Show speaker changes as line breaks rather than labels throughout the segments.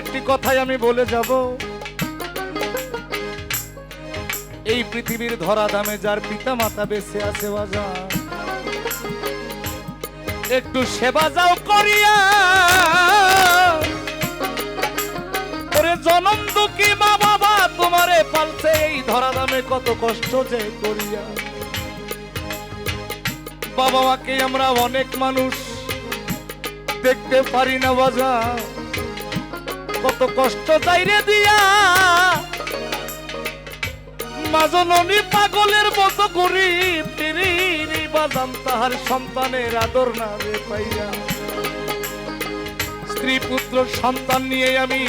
একটি কথাই আমি বলে যাব। এই পৃথিবীর ধরা দামে যার পিতা মাতা বেঁচে আছে বাজার একটু সেবা যাও করিয়া। ওরে জনম দুঃখী মা বাবা তোমারে পালছে এই ধরা দামে কত কষ্ট যে করিয়া। বাবা মাকে আমরা অনেক মানুষ দেখতে পারি না বাজা কত কষ্ট চাইরে দিয়া। মাজননী পাগলের মতো তিরিনি বাজান তাহার সন্তানের আদর না পাইয়া। স্ত্রী পুত্র সন্তান নিয়ে আমি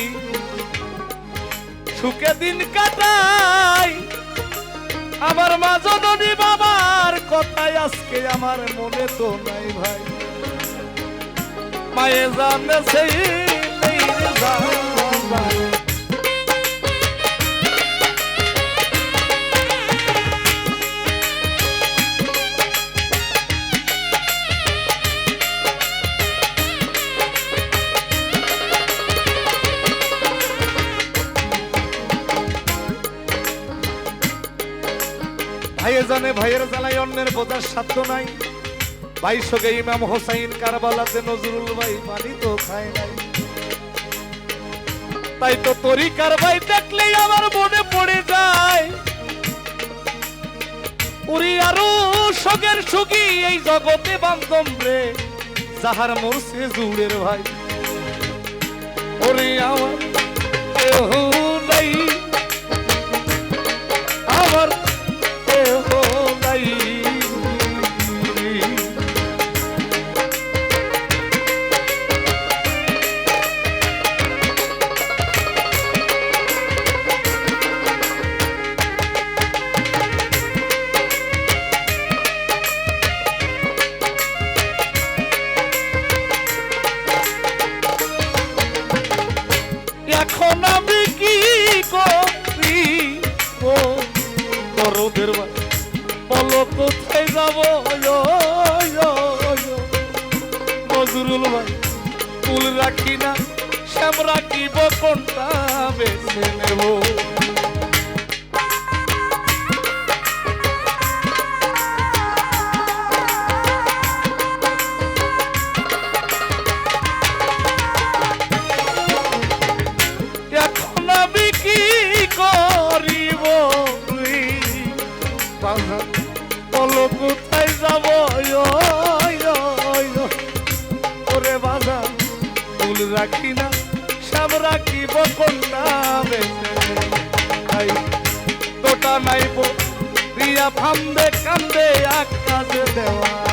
সুখে দিন কাটাই। আমার মাজননী বাবার কথাই আজকে আমার মনে তো নাই ভাই। মায়ে জানে সেই। ভাইয়ে জানে, ভাইয়ের অন্যের সাধ্য নাই। ভাই ইমাম হোসাইন কারবালাতে নজরুল ভাই পানি তো খায় নাই। তাই তো তরিকার ভাই দেখলেই আমার মনে পড়ে যায়। উরি আরও সগের সুগি এই জগতে বান্ধব রে, যাহার মরছে জুড়ের ভাই। ওরে আমার নাই। করি? ও বলো কোথায় যাব? নজরুল ভাই ফুল রাখি না শ্যাম রাখিব বেছে নেব? বলো কোথায় যাব। ওরে বাধা ফুল রাখি না সব রাখিব কোনটা তাই তোটা নাইব প্রিয়া ফান্দে, কান্দে আকাশে দেওয়ানে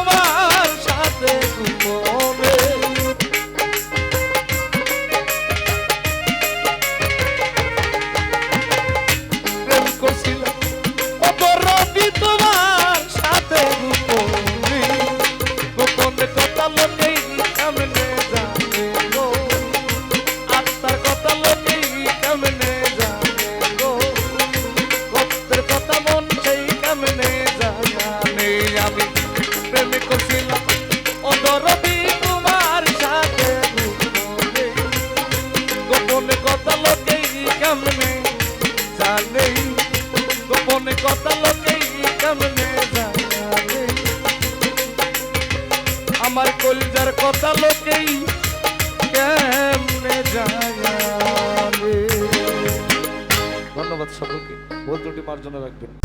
কেমনে জানে গোপনে কথা লোকে কেমনে জানে আমার কলিজার কথা লোকেই কেমনে জানে ধন্যবাদ সকলকে। ভুল ত্রুটি মার্জনা রাখবেন।